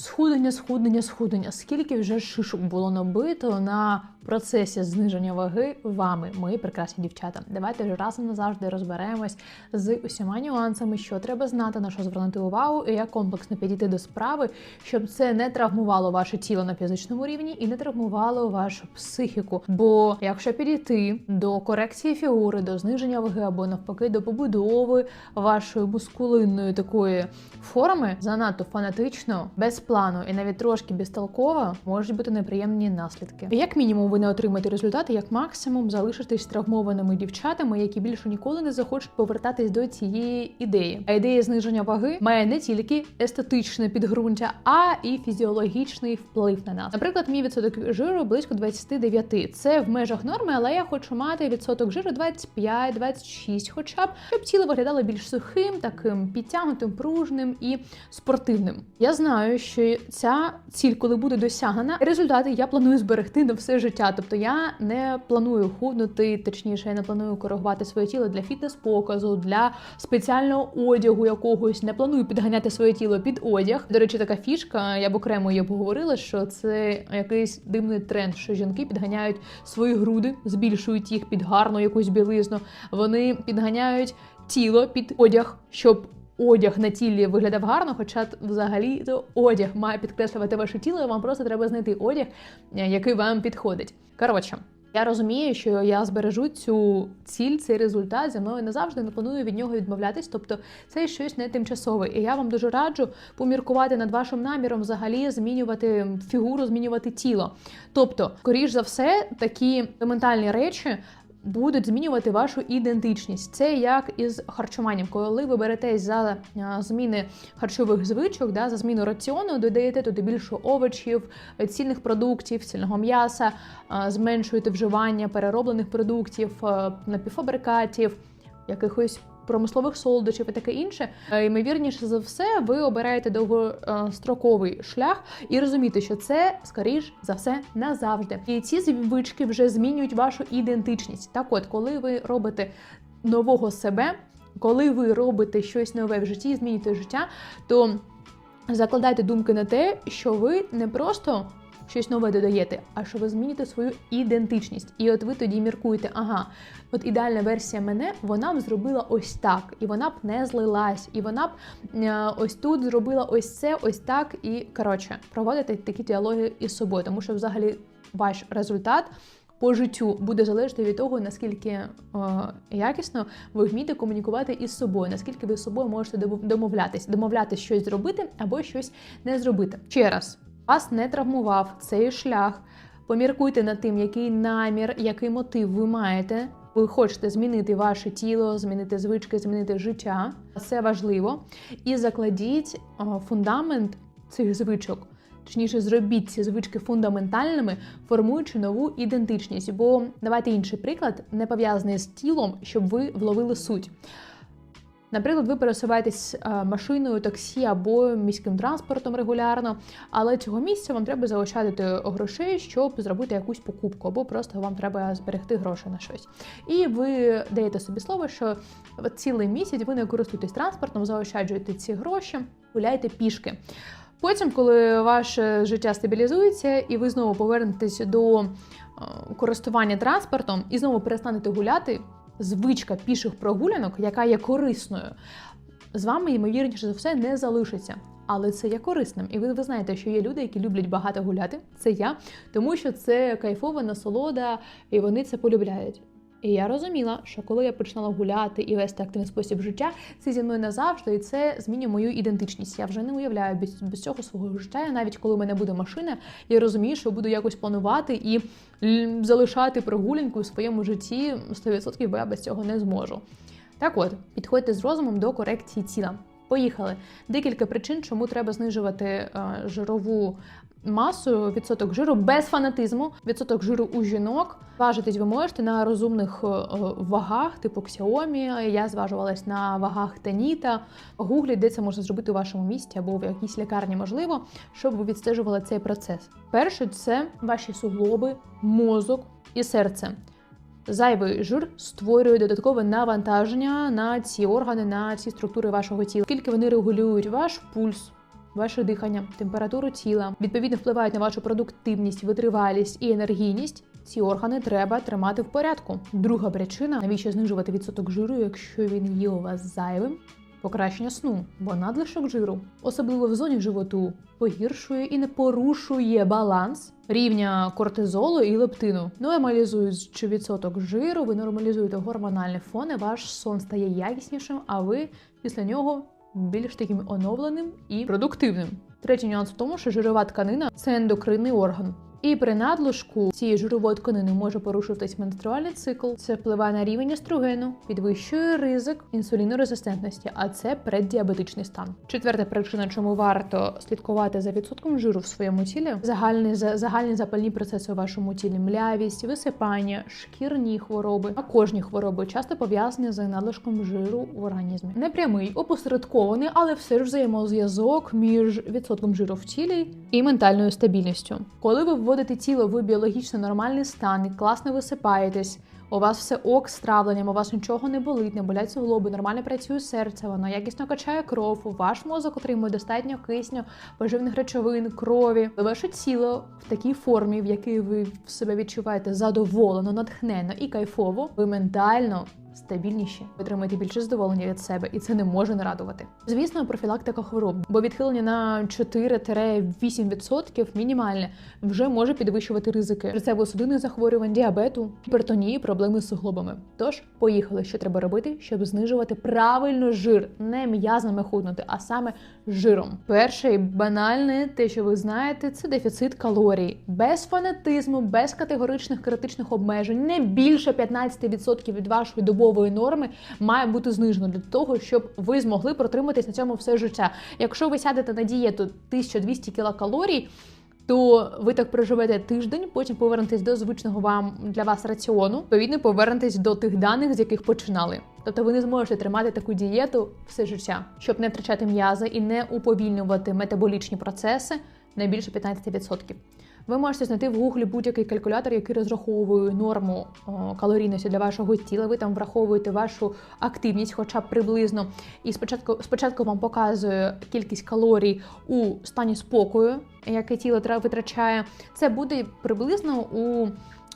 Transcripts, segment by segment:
Схудення, схудення, схудення. Скільки вже шишок було набито на процесі зниження ваги вами, мої прекрасні дівчата. Давайте вже раз і назавжди розберемось з усіма нюансами, що треба знати, на що звернути увагу, і як комплексно підійти до справи, щоб це не травмувало ваше тіло на фізичному рівні і не травмувало вашу психіку. Бо якщо підійти до корекції фігури, до зниження ваги або навпаки до побудови вашої мускулинної такої форми, занадто фанатично, без плану і навіть трошки безтолково, можуть бути неприємні наслідки. Як мінімум, ви не отримаєте результати, як максимум залишитесь травмованими дівчатами, які більше ніколи не захочуть повертатись до цієї ідеї. А ідея зниження ваги має не тільки естетичне підґрунтя, а і фізіологічний вплив на нас. Наприклад, мій відсоток жиру близько 29. Це в межах норми, але я хочу мати відсоток жиру 25-26 хоча б, щоб тіло виглядало більш сухим, таким підтягнутим, пружним і спортивним. Я знаю, що ця ціль, коли буде досягнена, результати я планую зберегти на все життя. Тобто я не планую худнути, точніше, я не планую коригувати своє тіло для фітнес-показу, для спеціального одягу якогось. Не планую підганяти своє тіло під одяг. До речі, така фішка, я б окремо її обговорила, що це якийсь дивний тренд, що жінки підганяють свої груди, збільшують їх під гарну якусь білизну. Вони підганяють тіло під одяг, щоб одяг на тілі виглядав гарно, хоча взагалі то одяг має підкреслювати ваше тіло, і вам просто треба знайти одяг, е, який вам підходить. Коротше. Я розумію, що я збережу цю ціль, цей результат зі мною не завжди не планую від нього відмовлятись. Тобто це щось не тимчасове. І я вам дуже раджу поміркувати над вашим наміром, взагалі змінювати фігуру, змінювати тіло. Тобто, скоріш за все, такі ментальні речі будуть змінювати вашу ідентичність. Це як із харчуванням. Коли ви беретесь за зміни харчових звичок, да, за зміну раціону, додаєте туди більше овочів, цільних продуктів, цільного м'яса, зменшуєте вживання перероблених продуктів, а, напівфабрикатів, якихось. Промислових солодощів і таке інше, Е, ймовірніше за все, ви обираєте довгостроковий шлях і розумієте, що це скоріш за все назавжди. І ці звички вже змінюють вашу ідентичність. Так, от, коли ви робите нового себе, коли ви робите щось нове в житті, змінюєте життя, то закладайте думки на те, що ви не просто щось нове додаєте, а що ви зміните свою ідентичність. І от ви тоді міркуєте, ага, от ідеальна версія мене, вона б зробила ось так, і вона б не злилась, і вона б е, ось тут зробила ось це, ось так. І коротше, проводите такі діалоги із собою, тому що взагалі ваш результат. По життю буде залежати від того, наскільки е, якісно ви вмієте комунікувати із собою, наскільки ви з собою можете домовлятись, домовлятись щось зробити або щось не зробити. Ще раз, вас не травмував цей шлях. Поміркуйте над тим, який намір, який мотив ви маєте. Ви хочете змінити ваше тіло, змінити звички, змінити життя. Це важливо. І закладіть фундамент цих звичок. Точніше, зробіть ці звички фундаментальними, формуючи нову ідентичність. Бо давайте інший приклад, не пов'язаний з тілом, щоб ви вловили суть. Наприклад, ви пересуваєтесь е, машиною, таксі або міським транспортом регулярно, але цього місця вам треба заощадити грошей, щоб зробити якусь покупку, або просто вам треба зберегти гроші на щось. І ви даєте собі слово, що цілий місяць ви не користуєтесь транспортом, заощаджуєте ці гроші, гуляєте пішки. Потім, коли ваше життя стабілізується, і ви знову повернетесь до е, користування транспортом і знову перестанете гуляти, звичка піших прогулянок, яка є корисною, з вами, ймовірніше за все, не залишиться. Але це є корисним. І ви, ви знаєте, що є люди, які люблять багато гуляти. Це я, тому що це кайфова насолода, і вони це полюбляють. І я розуміла, що коли я починала гуляти і вести активний спосіб життя, це зі мною назавжди, і це змінює мою ідентичність. Я вже не уявляю без, без цього свого життя. І навіть коли в мене буде машина, я розумію, що буду якось планувати і залишати прогулянку у своєму житті 100%, бо я без цього не зможу. Так от, підходьте з розумом до корекції тіла. Поїхали. Декілька причин, чому треба знижувати е, жирову масу, відсоток жиру без фанатизму. Відсоток жиру у жінок. Важитись ви можете на розумних е, е, вагах, типу Xiaomi. Я зважувалась на вагах Таніта. Гуглі, де це можна зробити у вашому місті або в якійсь лікарні, можливо, щоб ви відстежували цей процес. Перше, це ваші суглоби, мозок і серце. Зайвий жир створює додаткове навантаження на ці органи, на ці структури вашого тіла, оскільки вони регулюють ваш пульс, ваше дихання, температуру тіла, відповідно впливають на вашу продуктивність, витривалість і енергійність. Ці органи треба тримати в порядку. Друга причина, навіщо знижувати відсоток жиру, якщо він є у вас зайвим. Покращення сну, бо надлишок жиру, особливо в зоні животу, погіршує і не порушує баланс рівня кортизолу і лептину. Нормалізуючи відсоток жиру, ви нормалізуєте гормональний фон, і ваш сон стає якіснішим, а ви після нього більш таким оновленим і продуктивним. Третій нюанс в тому, що жирова тканина це ендокринний орган. І при надлишку цієї жирової тканини може порушуватись менструальний цикл. Це впливає на рівень естрогену, підвищує ризик інсулінорезистентності, а це преддіабетичний стан. Четверта причина, чому варто слідкувати за відсотком жиру в своєму тілі, загальні загальні запальні процеси у вашому тілі, млявість, висипання, шкірні хвороби, а кожні хвороби часто пов'язані з надлишком жиру в організмі. Не прямий, опосередкований, але все ж взаємозв'язок між відсотком жиру в тілі і ментальною стабільністю. Коли ви вводите тіло в біологічно нормальний стан класно висипаєтесь. У вас все ок з травленням, у вас нічого не болить, не болять суглоби, нормально працює серце, воно якісно качає кров, ваш мозок отримує достатньо кисню, поживних речовин, крові. Ваше тіло в такій формі, в якій ви себе відчуваєте задоволено, натхненно і кайфово, ви ментально стабільніші, ви більше задоволення від себе, і це не може не радувати. Звісно, профілактика хвороб, бо відхилення на 4-8% мінімальне вже може підвищувати ризики серцево-судинних захворювань, діабету, гіпертонії, проблеми з суглобами. Тож, поїхали, що треба робити, щоб знижувати правильно жир, не м'язами худнути, а саме жиром. Перше і банальне, те, що ви знаєте, це дефіцит калорій, без фанатизму, без категоричних критичних обмежень, не більше 15% від вашої добової норми має бути знижено для того, щоб ви змогли протриматись на цьому все життя. Якщо ви сядете на дієту 1200 кілокалорій, то ви так проживете тиждень, потім повернетесь до звичного вам для вас раціону. Відповідно, повернетесь до тих даних, з яких починали. Тобто ви не зможете тримати таку дієту все життя, щоб не втрачати м'язи і не уповільнювати метаболічні процеси на більше 15%. Ви можете знайти в гуглі будь-який калькулятор, який розраховує норму калорійності для вашого тіла. Ви там враховуєте вашу активність, хоча б приблизно. І спочатку спочатку вам показує кількість калорій у стані спокою, яке тіло витрачає. Це буде приблизно у.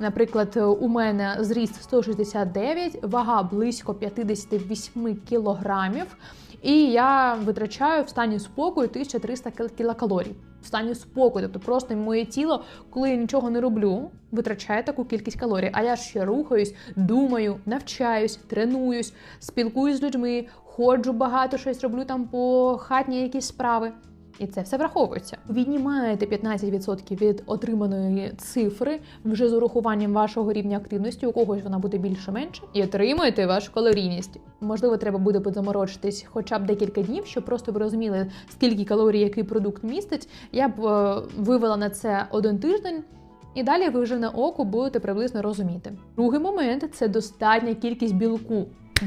Наприклад, у мене зріст 169, вага близько 58 кілограмів, і я витрачаю в стані спокою 1300 кіл- кілокалорій. В стані спокою, тобто просто моє тіло, коли я нічого не роблю, витрачає таку кількість калорій. А я ще рухаюсь, думаю, навчаюсь, тренуюсь, спілкуюсь з людьми, ходжу багато, щось роблю там по хатні якісь справи. І це все враховується. Віднімаєте 15% від отриманої цифри вже з урахуванням вашого рівня активності, у когось вона буде більше-менше, і отримуєте вашу калорійність. Можливо, треба буде позаморочитись хоча б декілька днів, щоб просто ви розуміли, скільки калорій який продукт містить. Я б е, вивела на це один тиждень. І далі ви вже на око будете приблизно розуміти. Другий момент це достатня кількість білку.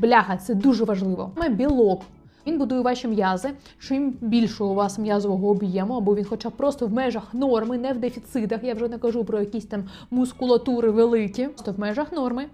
Бляха, це дуже важливо. Саме білок. Він будує ваші м'язи. Чим більше у вас м'язового об'єму, або він, хоча просто в межах норми, не в дефіцитах. Я вже не кажу про якісь там мускулатури великі, просто в межах норми.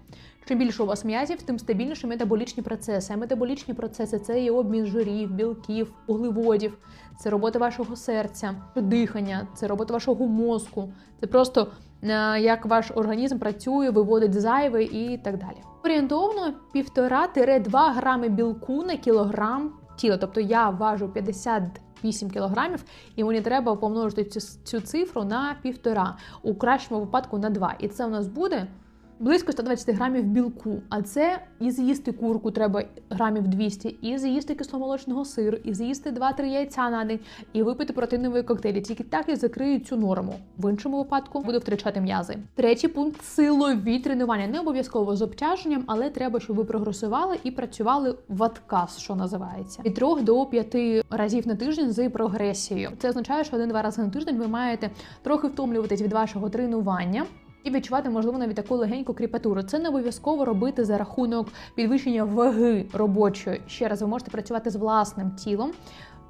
Чим більше у вас м'язів, тим стабільніші метаболічні процеси. А метаболічні процеси це і обмін жирів, білків, вуглеводів, це робота вашого серця, дихання, це робота вашого мозку. Це просто е, як ваш організм працює, виводить зайве і так далі. Орієнтовно 1,5-2 грами білку на кілограм тіла. Тобто я важу 58 кілограмів, і мені треба помножити цю, цю цифру на півтора, у кращому випадку на 2. І це у нас буде близько 120 грамів білку. А це і з'їсти курку треба грамів 200, і з'їсти кисломолочного сиру, і з'їсти 2-3 яйця на день, і випити протеїнові коктейлі. Тільки так я закрию цю норму. В іншому випадку буду втрачати м'язи. Третій пункт силові тренування. Не обов'язково з обтяженням, але треба, щоб ви прогресували і працювали в отказ, що називається, від 3 до 5 разів на тиждень з прогресією. Це означає, що один-два рази на тиждень ви маєте трохи втомлюватись від вашого тренування. І відчувати, можливо, навіть таку легеньку кріпатуру. Це не обов'язково робити за рахунок підвищення ваги робочої. Ще раз, ви можете працювати з власним тілом.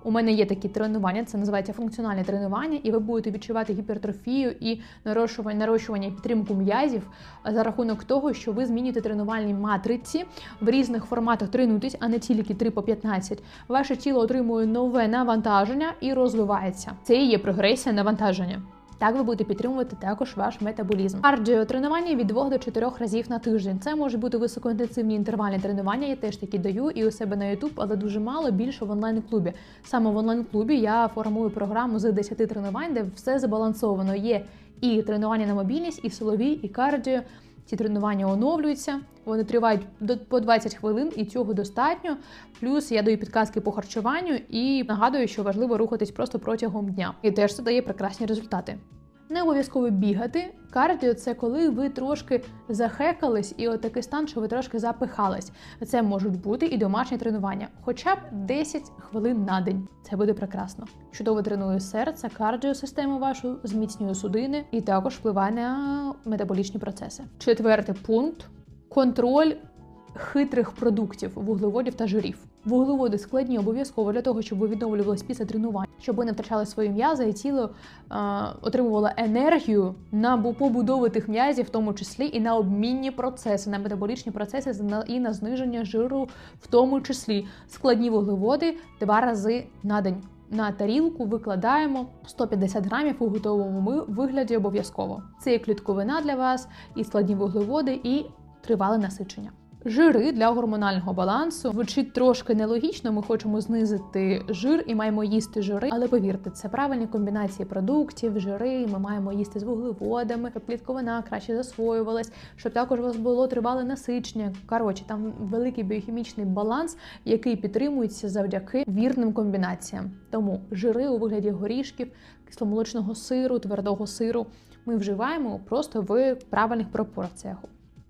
у мене є такі тренування, це називається функціональне тренування, і ви будете відчувати гіпертрофію і нарощування, нарощування і підтримку м'язів за рахунок того, що ви змінюєте тренувальні матриці в різних форматах тренуйтесь, а не тільки 3 по 15. Ваше тіло отримує нове навантаження і розвивається. Це і є прогресія навантаження. Так ви будете підтримувати також ваш метаболізм. Кардіотренування від 2 до 4 разів на тиждень. Це може бути високоінтенсивні інтервальні тренування. Я теж такі даю і у себе на YouTube, але дуже мало більше в онлайн-клубі. Саме в онлайн-клубі я формую програму з 10 тренувань, де все збалансовано. Є і тренування на мобільність, і силові, і кардіо. Ці тренування оновлюються, вони тривають до по 20 хвилин, і цього достатньо. Плюс я даю підказки по харчуванню і нагадую, що важливо рухатись просто протягом дня. І теж це дає прекрасні результати. Не обов'язково бігати. Кардіо це коли ви трошки захекались, і от такий стан, що ви трошки запихались. Це можуть бути і домашні тренування, хоча б 10 хвилин на день. Це буде прекрасно. Чудово тренує серце, кардіосистему вашу, зміцнює судини і також впливає на метаболічні процеси. Четвертий пункт контроль хитрих продуктів, вуглеводів та жирів. Вуглеводи складні обов'язково для того, щоб ви відновлювались після тренувань, щоб ви не втрачали свої м'язи і тіло е, отримувало енергію на бу- побудову тих м'язів, в тому числі і на обмінні процеси, на метаболічні процеси і на зниження жиру, в тому числі складні вуглеводи два рази на день. На тарілку викладаємо 150 грамів у готовому вигляді обов'язково. Це і клітковина для вас, і складні вуглеводи, і тривале насичення. Жири для гормонального балансу звучить трошки нелогічно. Ми хочемо знизити жир і маємо їсти жири, але повірте, це правильні комбінації продуктів, жири. Ми маємо їсти з вуглеводами, щоб клітковина краще засвоювалась, щоб також у вас було тривале насичення. Коротше, там великий біохімічний баланс, який підтримується завдяки вірним комбінаціям. Тому жири у вигляді горішків, кисломолочного сиру, твердого сиру ми вживаємо просто в правильних пропорціях.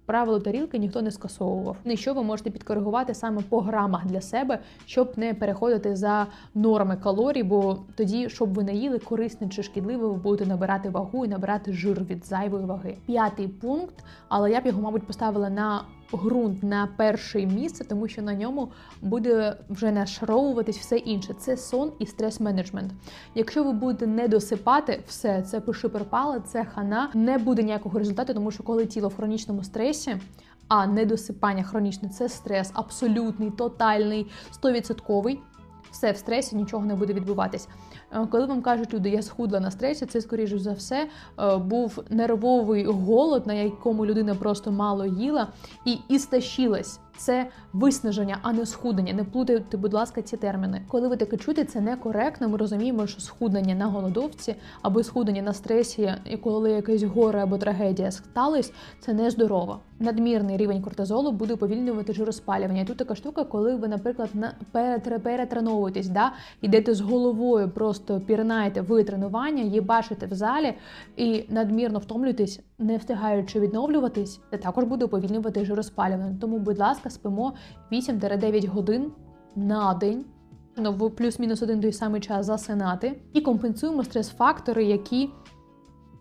Правило тарілки ніхто не скасовував. І що ви можете підкоригувати саме по грамах для себе, щоб не переходити за норми калорій, бо тоді, щоб ви не їли корисне чи шкідливе, ви будете набирати вагу і набирати жир від зайвої ваги. П'ятий пункт, але я б його, мабуть, поставила на ґрунт на перше місце, тому що на ньому буде вже нашаровуватись все інше. Це сон і стрес-менеджмент. Якщо ви будете не досипати все, це пиши пропало, це хана, не буде ніякого результату, тому що коли тіло в хронічному стресі. А недосипання хронічне це стрес, абсолютний, тотальний, стовідсотковий. Все в стресі нічого не буде відбуватись. Е, Коли вам кажуть люди, я схудла на стресі, це скоріше за все е, був нервовий голод, на якому людина просто мало їла і істощилась. Це виснаження, а не схуднення. Не плутайте, будь ласка, ці терміни. Коли ви таке чуєте, це некоректно. Ми розуміємо, що схуднення на голодовці або схуднення на стресі, і коли якесь горе або трагедія сталося, це нездорово. Надмірний рівень кортизолу буде уповільнювати жироспалювання. І тут така штука, коли ви, наприклад, на перетре- перетреновануєтесь, да, йдете з головою, просто пірнаєте в тренування, її бачите в залі і надмірно втомлюєтесь, не встигаючи відновлюватись, це також буде уповільнювати жироспалювання. Тому, будь ласка, спимо 8-9 годин на день. Ну, в плюс-мінус один той самий час засинати і компенсуємо стрес-фактори, які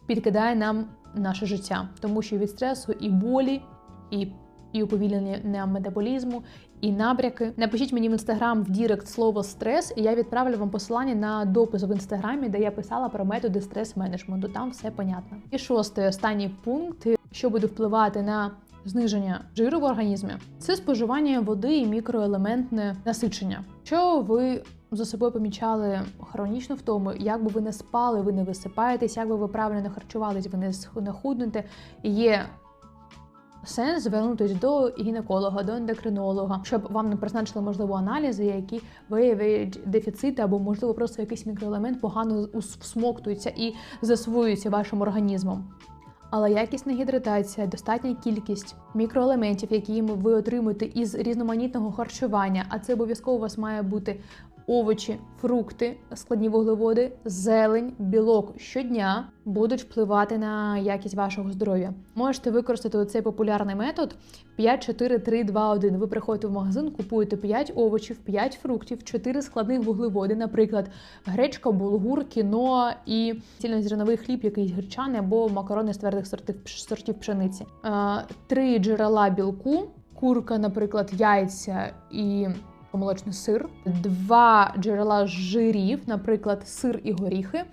підкидає нам наше життя, тому що від стресу і болі, і, і уповільнення метаболізму, і набряки. Напишіть мені в інстаграм в Дірект слово стрес, і я відправлю вам посилання на допис в інстаграмі, де я писала про методи стрес-менеджменту. Там все понятно. І шостий останній пункт, що буде впливати на зниження жиру в організмі, це споживання води і мікроелементне насичення. Що ви за собою помічали хронічну втому, як би ви не спали, ви не висипаєтесь, як би ви правильно не харчувались, ви не худнете. Є сенс звернутися до гінеколога, до ендокринолога, щоб вам не призначили можливо аналізи, які виявляють дефіцити, або можливо просто якийсь мікроелемент погано ус- всмоктується і засвоюється вашим організмом. Але якісна гідратація, достатня кількість мікроелементів, які ви отримуєте із різноманітного харчування, а це обов'язково у вас має бути овочі, фрукти, складні вуглеводи, зелень, білок щодня будуть впливати на якість вашого здоров'я. Можете використати цей популярний метод 5, 4, 3, 2, 1. Ви приходите в магазин, купуєте 5 овочів, 5 фруктів, 4 складних вуглеводи, наприклад, гречка, булгур, кіно і цільнозерновий хліб, якийсь гречаний або макарони з твердих сортів, сортів пшениці. Е, Три джерела білку, курка, наприклад, яйця і молочний сир, два джерела жирів, наприклад, сир і горіхи.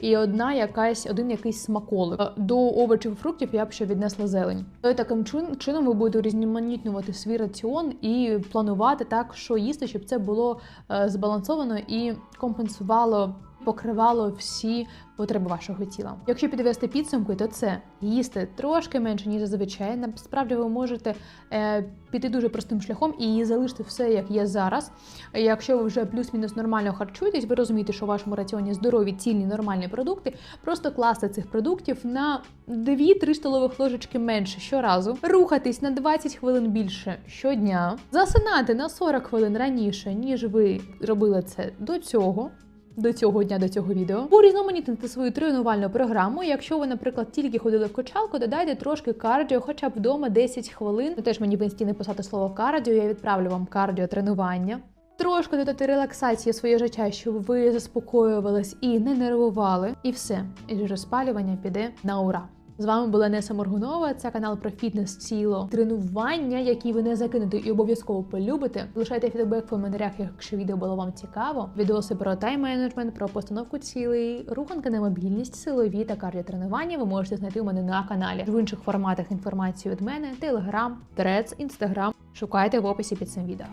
І одна якась один якийсь смаколик. Е, До овочів і фруктів я б ще віднесла зелень. То таким чин- чином ви будете різноманітнювати свій раціон і планувати так, що їсти, щоб це було е, збалансовано і компенсувало, покривало всі потреби вашого тіла. Якщо підвести підсумки, то це їсти трошки менше ніж зазвичай. Насправді ви можете е, піти дуже простим шляхом і залишити все як є зараз. Якщо ви вже плюс-мінус нормально харчуєтесь, ви розумієте, що в вашому раціоні здорові, цільні, нормальні продукти. Просто класти цих продуктів на 2-3 столових ложечки менше щоразу, рухатись на 20 хвилин більше щодня, засинати на 40 хвилин раніше, ніж ви робили це до цього. До цього дня, до цього відео, урізноманітнити свою тренувальну програму. Якщо ви, наприклад, тільки ходили в качалку, додайте трошки кардіо, хоча б вдома 10 хвилин. Ну, теж мені в інсті написати слово кардіо, я відправлю вам кардіо тренування. Трошки додати релаксації своє життя, щоб ви заспокоювались і не нервували. І все, і розпалювання піде на ура. З вами була Неса Моргунова. Це канал про фітнес, тіло, тренування, які ви не закинете і обов'язково полюбите. Лишайте фідбек в коментарях, якщо відео було вам цікаво. Відоси про тайм-менеджмент, про постановку цілей, руханки на мобільність, силові та кардіотренування ви можете знайти у мене на каналі. В інших форматах інформацію від мене: Телеграм, Трец, Інстаграм. Шукайте в описі під цим відео.